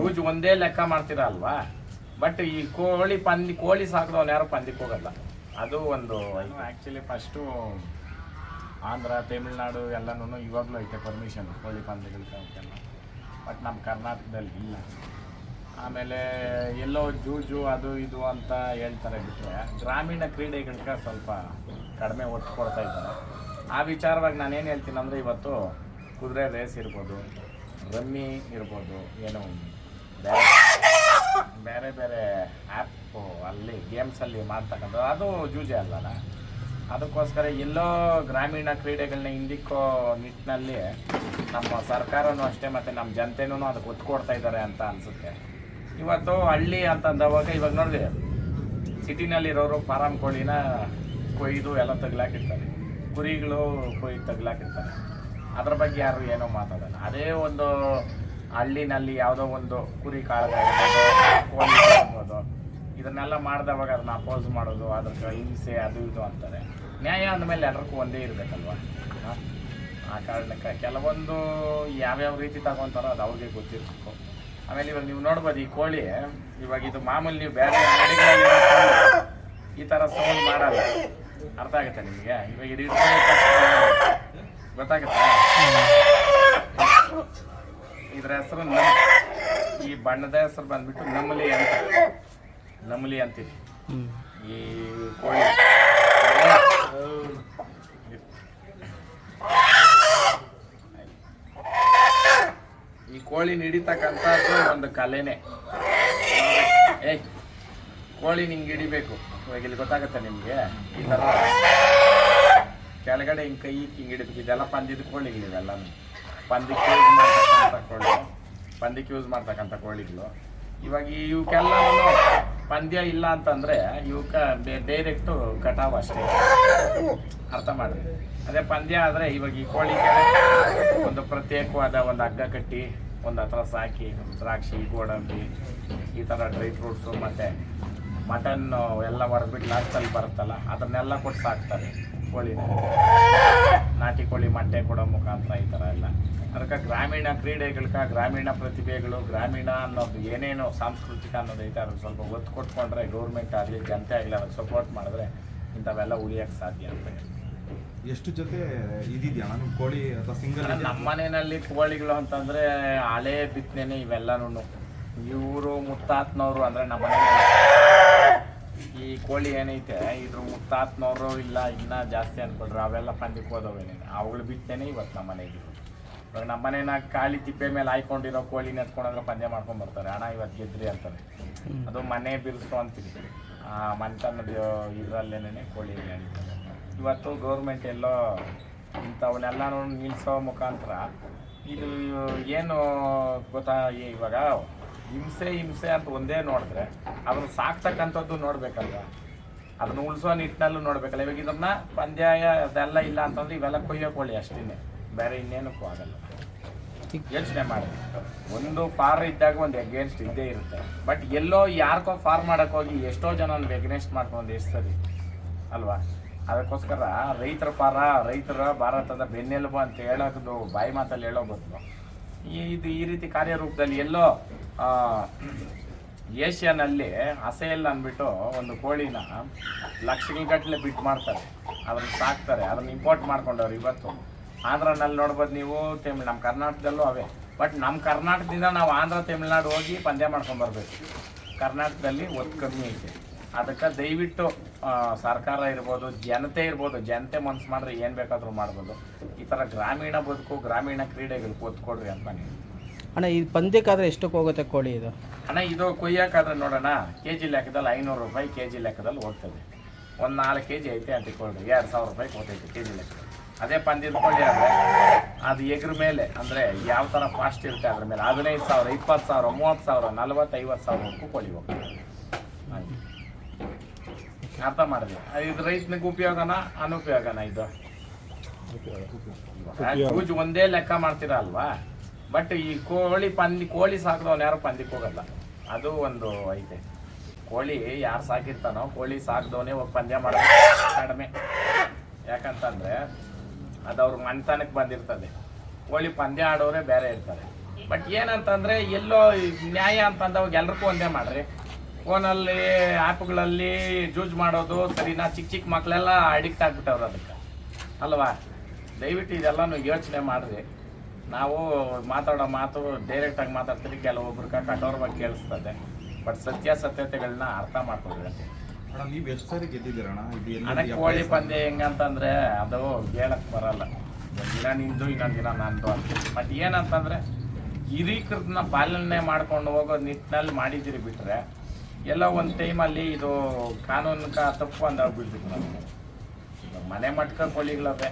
Use ಒಂದೇ ಲೆಕ್ಕ ಮಾಡ್ತೀರ ಅಲ್ವಾ? ಬಟ್ ಈ ಕೋಳಿ ಪಂದಿ, ಕೋಳಿ ಸಾಕಿದವನು ಯಾರು ಪಂದಿಕ್ಕೆ ಹೋಗಲ್ಲ. ಅದು ಒಂದು ಆ್ಯಕ್ಚುಲಿ ಫಸ್ಟು ಆಂಧ್ರ, ತಮಿಳ್ನಾಡು ಎಲ್ಲನೂ ಇವಾಗಲೂ ಐತೆ ಪರ್ಮಿಷನ್ ಕೋಳಿ ಪಂದಿಗಳ ಎಲ್ಲ ಬಟ್ ನಮ್ಮ ಕರ್ನಾಟಕದಲ್ಲಿ ಇಲ್ಲ. ಆಮೇಲೆ ಎಲ್ಲೋ ಜೂಜು, ಅದು ಇದು ಅಂತ ಹೇಳ್ತಾರೆ ಬಿಟ್ಟರೆ ಗ್ರಾಮೀಣ ಕ್ರೀಡೆಗಳಿಗೆ ಸ್ವಲ್ಪ ಕಡಿಮೆ ಒತ್ತು ಕೊಡ್ತಾ ಇದ್ದಾರೆ. ಆ ವಿಚಾರವಾಗಿ ನಾನೇನು ಹೇಳ್ತೀನಿ ಅಂದರೆ ಇವತ್ತು ಕುದುರೆ ರೇಸ್ ಇರ್ಬೋದು, ರಮ್ಮಿ ಇರ್ಬೋದು, ಏನೋ ಬೇರೆ ಬೇರೆ ಆ್ಯಪು ಅಲ್ಲಿ ಗೇಮ್ಸಲ್ಲಿ ಮಾಡ್ತಕ್ಕಂಥದ್ದು. ಅದು ಜೂಜೆ ಅಲ್ಲಲ್ಲ ಅದಕ್ಕೋಸ್ಕರ ಎಲ್ಲೋ ಗ್ರಾಮೀಣ ಕ್ರೀಡೆಗಳನ್ನ ಹಿಂದಿಕ್ಕೋ ನಿಟ್ಟಿನಲ್ಲಿ ನಮ್ಮ ಸರ್ಕಾರನೂ ಅಷ್ಟೇ ಮತ್ತು ನಮ್ಮ ಜನತೆನೂ ಅದಕ್ಕೆ ಒತ್ತು ಕೊಡ್ತಾ ಇದ್ದಾರೆ ಅಂತ ಅನಿಸುತ್ತೆ. ಇವತ್ತು ಹಳ್ಳಿ ಅಂತಂದವಾಗ ಇವಾಗ ನೋಡಿ ಸಿಟಿನಲ್ಲಿರೋರು ಫಾರಂ ಕೋಳಿನ ಕೊಯ್ದು ಎಲ್ಲ ತಗ್ಲಾಕಿರ್ತಾರೆ ಕುರಿಗಳು ಕೊಯ್ದು ತಗ್ಲಾಕಿರ್ತಾರೆ ಅದ್ರ ಬಗ್ಗೆ ಯಾರು ಏನೋ ಮಾತಾಡಲ್ಲ. ಅದೇ ಒಂದು ಹಳ್ಳಿನಲ್ಲಿ ಯಾವುದೋ ಒಂದು ಕುರಿ ಕಾಳದಾಗಿರ್ಬೋದು ಇದನ್ನೆಲ್ಲ ಮಾಡಿದವಾಗ ಅದನ್ನ ಅಪೋಸ್ ಮಾಡೋದು, ಅದಕ್ಕೆ ಹಿಂಸೆ ಅದು ಇದು ಅಂತಾರೆ. ನ್ಯಾಯ ಅಂದಮೇಲೆ ಎಲ್ಲರಿಗೂ ಒಂದೇ ಇರಬೇಕಲ್ವ? ಆ ಕಾರಣಕ್ಕೆ ಕೆಲವೊಂದು ಯಾವ್ಯಾವ ರೀತಿ ತಗೊಂತಾರೋ ಅದು ಅವ್ರಿಗೆ ಗೊತ್ತಿರಬೇಕು. ಆಮೇಲೆ ಇವಾಗ ನೀವು ನೋಡ್ಬೋದು ಈ ಕೋಳಿ, ಇವಾಗ ಇದು ಮಾಮೂಲಿ ನೀವು ಬೇರೆ ಈ ಥರ ಸೌಂಡ್ ಮಾಡಲ್ಲ. ಅರ್ಥ ಆಗುತ್ತೆ ನಿಮಗೆ? ಇವಾಗ ಇದು ಗೊತ್ತಾಗುತ್ತೆ ಇದ್ರ ಹೆಸರು ನಮ್ ಈ ಬಣ್ಣದ ಹೆಸರು ಬಂದ್ಬಿಟ್ಟು ನಮಲಿ ಅಂತ. ನಮಲಿ ಅಂತೀವಿ. ಈ ಕೋಳಿ. ಈ ಕೋಳಿ ಹಿಡಿತಕ್ಕಂಥದ್ದು ಒಂದು ಕಲೆನೇ. ಏ, ಕೋಳಿ ನಿಂಗೆ ಹಿಡಿಬೇಕು. ಇವಾಗ ಇಲ್ಲಿ ಗೊತ್ತಾಗುತ್ತೆ ನಿಮಗೆ. ಈ ಥರ ಕೆಳಗಡೆ ಹಿಂಗೆ ಕೈ ಹಿಂಗೆ ಹಿಡಿಬೇಕು ಇದೆಲ್ಲ ಪಂದಿಕ್ಕೆ ಯೂಸ್ ಮಾಡ್ತಕ್ಕಂಥ ಕೋಳಿ. ಪಂದಿಕ್ಕೆ ಯೂಸ್ ಮಾಡ್ತಕ್ಕಂಥ ಕೋಳಿಗಳು. ಇವಾಗ ಇವಕ್ಕೆಲ್ಲ ಪಂದ್ಯ ಇಲ್ಲ ಅಂತಂದ್ರೆ ಇವಕ್ಕ ಡೈರೆಕ್ಟು ಕಟಾವ್ ಅಷ್ಟೇ. ಅರ್ಥ ಮಾಡಿ ಅದೇ ಪಂದ್ಯ ಆದರೆ ಇವಾಗ ಈ ಕೋಳಿಗೆ ಒಂದು ಪ್ರತ್ಯೇಕವಾದ ಒಂದು ಹಗ್ಗ ಕಟ್ಟಿ, ಒಂದು ಹತ್ರ ಸಾಕಿ, ದ್ರಾಕ್ಷಿ, ಗೋಡಂಬಿ, ಈ ಥರ ಡ್ರೈ ಫ್ರೂಟ್ಸು ಮತ್ತು ಮಟನ್ ಎಲ್ಲ ಹೊಡೆದ್ಬಿಟ್ಟು ಲಾಸ್ಟಲ್ಲಿ ಬರುತ್ತಲ್ಲ, ಅದನ್ನೆಲ್ಲ ಕೊಟ್ಟು ಸಾಕ್ತಾರೆ. ಕೋಳಿನ ನಾಟಿ. ಕೋಳಿ ಮೊಟ್ಟೆ ಕೊಡೋ ಮುಖಾಂತರ ಈ ಥರ ಎಲ್ಲ. ಅದಕ್ಕೆ ಗ್ರಾಮೀಣ ಕ್ರೀಡೆಗಳ್ಗೆ ಗ್ರಾಮೀಣ ಪ್ರತಿಭೆಗಳು ಗ್ರಾಮೀಣ ಅನ್ನೋದು ಏನೇನು ಸಾಂಸ್ಕೃತಿಕ ಅನ್ನೋದು ಐತೆ ಅದಕ್ಕೆ ಸ್ವಲ್ಪ ಒತ್ತು ಕೊಟ್ಕೊಂಡ್ರೆ ಗೌರ್ಮೆಂಟ್ ಆಗಲಿ ಜನತೆ ಆಗಲಿ ಅದಕ್ಕೆ ಸಪೋರ್ಟ್ ಮಾಡಿದ್ರೆ ಇಂಥವೆಲ್ಲ ಉಳಿಯೋಕ್ಕೆ ಸಾಧ್ಯ ಅಂತ ಎಷ್ಟು ಜೊತೆ ಇದಿದ್ಯಾ? ನಾನು ಕೋಳಿ ಅಥವಾ ಸಿಂಗಲ್ ನಮ್ಮ ಮನೆಯಲ್ಲಿ ಕೋಳಿಗಳು ಅಂತಂದರೆ ಹಳೆ ಬಿತ್ತನೆ ಇವೆಲ್ಲನೂ ಇವರು ಮುತ್ತಾತ್ನವರು ಅಂದರೆ ನಮ್ಮ ಮನೆಯಲ್ಲಿ ಈ ಕೋಳಿ ಏನೈತೆ ಇದ್ರ ಮುತ್ತಾತ್ನವರು ಇಲ್ಲ ಇನ್ನ ಜಾಸ್ತಿ ಅನ್ಕೊಂಡ್ರೆ ಅವೆಲ್ಲ ಪಂದ್ಯಕ್ಕೆ ಹೋದವೇನೇನು ಅವುಗಳು ಬಿತ್ತೇನೆ ಇವತ್ತು ನಮ್ಮ ಮನೆಗೆ. ಇವಾಗ ನಮ್ಮ ಮನೆನಾಗ ಕಾಳಿ ತಿಪ್ಪೆ ಮೇಲೆ ಹಾಯ್ಕೊಂಡಿರೋ ಕೋಳಿ ನೆತ್ಕೊಂಡ್ರೆ ಪಂದ್ಯ ಮಾಡ್ಕೊಂಡು ಬರ್ತಾರೆ. ಹಣ ಇವತ್ತು ಗೆದ್ರಿ ಅಂತಾರೆ. ಅದು ಮನೆ ಬಿರುಸು ಅಂತೀವಿ. ಆ ಮನೆತನದ ಇದರಲ್ಲೇನೆ ಕೋಳಿ ನಡೀತಾರೆ ಇವತ್ತು ಗೌರ್ಮೆಂಟ್ ಎಲ್ಲೋ ಇಂಥವನ್ನೆಲ್ಲ ನಿಲ್ಲಿಸೋ ಮುಖಾಂತರ ಇದು ಏನು ಗೊತ್ತಾ ಇವಾಗ ಹಿಂಸೆ ಹಿಂಸೆ ಅಂತ ಒಂದೇ ನೋಡಿದ್ರೆ ಅದನ್ನ ಸಾಕ್ತಕ್ಕಂಥದ್ದು ನೋಡ್ಬೇಕಲ್ವ? ಅದನ್ನ ಉಳಿಸೋ ನಿಟ್ಟಿನಲ್ಲೂ ನೋಡ್ಬೇಕಲ್ಲ. ಇವಾಗ ಇದನ್ನ ಪಂದ್ಯಾಯ ಅದೆಲ್ಲ ಇಲ್ಲ ಅಂತಂದ್ರೆ ಇವೆಲ್ಲ ಕೊಯ್ಯೋ ಕೊಳ್ಳಿ ಅಷ್ಟೇ ಬೇರೆ ಇನ್ನೇನಕ್ಕೂ ಆಗಲ್ಲ. ಯೋಚನೆ ಮಾಡಿ. ಒಂದು ಫಾರ್ ಇದ್ದಾಗ ಒಂದು ಎಗೇನ್ಸ್ಟ್ ಇದ್ದೇ ಇರುತ್ತೆ. ಬಟ್ ಎಲ್ಲೋ ಯಾರಿಗೋ ಫಾರ್ ಮಾಡಕ್ ಹೋಗಿ ಎಷ್ಟೋ ಜನ ಎಗ್ನೆಸ್ಟ್ ಮಾಡ್ಕೊಂಡು ಎಷ್ಟು ಸರಿ, ಅಲ್ವಾ? ಅದಕ್ಕೋಸ್ಕರ ರೈತರ ಪಾರ ರೈತರ ಭಾರತದ ಬೆನ್ನೆಲುಬು ಅಂತ ಹೇಳೋದು ಬಾಯಿ ಮಾತಲ್ಲಿ ಹೇಳೋ ಬದಲು ಈ ಇದು ಈ ರೀತಿ ಕಾರ್ಯರೂಪದಲ್ಲಿ ಎಲ್ಲೋ ಏಷ್ಯಾನಲ್ಲಿ ಹಸೆಯಲ್ಲ ಅಂದ್ಬಿಟ್ಟು ಒಂದು ಕೋಳಿನ ಲಕ್ಷಗಟ್ಟಲೆ ಬಿಟ್ ಮಾಡ್ತಾರೆ. ಅದನ್ನ ಸಾಕ್ತಾರೆ. ಅದನ್ನ ಇಂಪೋರ್ಟ್ ಮಾಡ್ಕೊಂಡವ್ರು ಇವತ್ತು. ಆಂಧ್ರನಲ್ಲಿ ನೋಡ್ಬೋದು ನೀವು, ತಮಿಳ್ ನಮ್ಮ ಕರ್ನಾಟಕದಲ್ಲೂ ಅವೇ. ಬಟ್ ನಮ್ಮ ಕರ್ನಾಟಕದಿಂದ ನಾವು ಆಂಧ್ರ, ತಮಿಳ್ನಾಡು ಹೋಗಿ ಪಂದ್ಯ ಮಾಡ್ಕೊಂಡು ಬರ್ಬೇಕು. ಕರ್ನಾಟಕದಲ್ಲಿ ಒತ್ತು ಕಮ್ಮಿ ಐತೆ. ಅದಕ್ಕೆ ದಯವಿಟ್ಟು ಸರ್ಕಾರ ಇರ್ಬೋದು ಜನತೆ ಇರ್ಬೋದು ಜನತೆ ಮನ್ಸು ಮಾಡಿದ್ರೆ ಏನು ಬೇಕಾದರೂ ಮಾಡ್ಬೋದು. ಈ ಥರ ಗ್ರಾಮೀಣ ಬದುಕು ಗ್ರಾಮೀಣ ಕ್ರೀಡೆಗಳು ಕೂತ್ಕೊಡ್ರಿ ಕೊಡ್ರಿ ಅಂತ ನಾನು ಅಣ್ಣ ಈ ಪಂದ್ಯಕ್ಕಾದ್ರೆ ಎಷ್ಟಕ್ಕೆ ಹೋಗುತ್ತೆ ಕೋಳಿ ಇದು? ಅಣ್ಣ ಇದು ಕೊಯ್ಯೋಕ್ಕಾದ್ರೆ ನೋಡೋಣ ಕೆ ಜಿ ಲೆಕ್ಕದಲ್ಲಿ ಐನೂರು ರೂಪಾಯಿ ಕೆ ಜಿ ಲೆಕ್ಕದಲ್ಲಿ ಹೋಗ್ತದೆ. ಒಂದು ನಾಲ್ಕು ಕೆ ಜಿ ಐತೆ ಅಂತ ಇಟ್ಕೊಳ್ರಿ ಎರಡು ಸಾವಿರ ರೂಪಾಯಿ ಹೋಗ್ತೈತೆ ಕೆ ಜಿ ಲೆಕ್ಕ ಅದೇ ಪಂದ್ಯದ ಕೋಳಿ ಆದರೆ ಅದು ಎಗ್ರ ಮೇಲೆ ಅಂದರೆ ಯಾವ ಥರ ಫಾಸ್ಟ್ ಇರುತ್ತೆ ಅದ್ರ ಮೇಲೆ ಹದಿನೈದು ಸಾವಿರ ಇಪ್ಪತ್ತು ಸಾವಿರ ಮೂವತ್ತು ಸಾವಿರ ನಲ್ವತ್ತು ಐವತ್ತು ಸಾವಿರವರೆಗೂ ಕೋಳಿ ಹೋಗ್ತದೆ. ಹಾಗೆ. ಅರ್ಥ ಮಾಡಿದೆ. ಇದು ರೈತನಿಗೆ ಉಪಯೋಗನ ಅನುಪಯೋಗನ ಇದು? ಪೂಜೆ ಒಂದೇ ಲೆಕ್ಕ ಮಾಡ್ತೀರಾ ಅಲ್ವಾ? ಬಟ್ ಈ ಕೋಳಿ ಪಂದಿ ಕೋಳಿ ಸಾಕಿದವನು ಯಾರು ಪಂದಿಕ್ಕೆ ಹೋಗಲ್ಲ. ಅದು ಒಂದು ಐತೆ. ಕೋಳಿ ಯಾರು ಸಾಕಿರ್ತಾನೋ ಕೋಳಿ ಸಾಕಿದವನೇ ಹೋಗಿ ಪಂದ್ಯ ಮಾಡೋದು ಕಡಿಮೆ. ಯಾಕಂತಂದ್ರೆ ಅದು ಅವ್ರ ಮನೆತನಕ್ಕೆ ಬಂದಿರ್ತದೆ. ಕೋಳಿ ಪಂದ್ಯ ಆಡೋರೇ ಬೇರೆ ಇರ್ತಾರೆ. ಬಟ್ ಏನಂತಂದರೆ ಎಲ್ಲೋ ನ್ಯಾಯ ಅಂತಂದವಾಗ ಎಲ್ರಿಗೂ ಒಂದೇ ಮಾಡ್ರಿ. ಫೋನಲ್ಲಿ ಆ್ಯಪ್ಗಳಲ್ಲಿ ಜೂಜ್ ಮಾಡೋದು ಸರಿನಾ? ಚಿಕ್ಕ ಚಿಕ್ಕ ಮಕ್ಕಳೆಲ್ಲ ಅಡಿಕ್ಟ್ ಆಗ್ಬಿಟ್ಟವ್ರು ಅದಕ್ಕೆ. ಅಲ್ವಾ? ದಯವಿಟ್ಟು ಇದೆಲ್ಲನೂ ಯೋಚನೆ ಮಾಡಿರಿ. ನಾವು ಮಾತಾಡೋ ಮಾತು ಡೈರೆಕ್ಟಾಗಿ ಮಾತಾಡ್ತೀರಿ ಕೆಲವೊಬ್ರಿಗೆ ಕಠೋರವಾಗಿ ಕೇಳಿಸ್ತದೆ. ಬಟ್ ಸತ್ಯಾಸತ್ಯತೆಗಳನ್ನ ಅರ್ಥ ಮಾಡ್ಕೊಳ್ಬೇಕು. ನೀವು ಎಷ್ಟು ಸಾರಿ ಗೆದ್ದಿದ್ದೀರಣ್ಣ ಇದು ಕೋಳಿ ಪಂದ್ಯ ಹೆಂಗಂತಂದ್ರೆ ಅದು ಹೇಳಕ್ ಬರಲ್ಲ. ಒಂದಿನ ದಿನ ನಿಂದು ಇನ್ನೊಂದು ದಿನ ನಂದು ಅಂತ. ಬಟ್ ಏನಂತಂದ್ರೆ ಹಿರೀಕೃತನ ಪಾಲನೆ ಮಾಡ್ಕೊಂಡು ಹೋಗೋ ನಿಟ್ಟಿನಲ್ಲಿ ಮಾಡಿದ್ದೀರಿ ಬಿಟ್ರೆ ಎಲ್ಲ ಒಂದು ಟೈಮಲ್ಲಿ ಇದು ಕಾನೂನು ತಪ್ಪು ಅಂದಾಗ ನಾವು ಮನೆ ಮಟ್ಕ ಕೋಳಿಗಳವೆ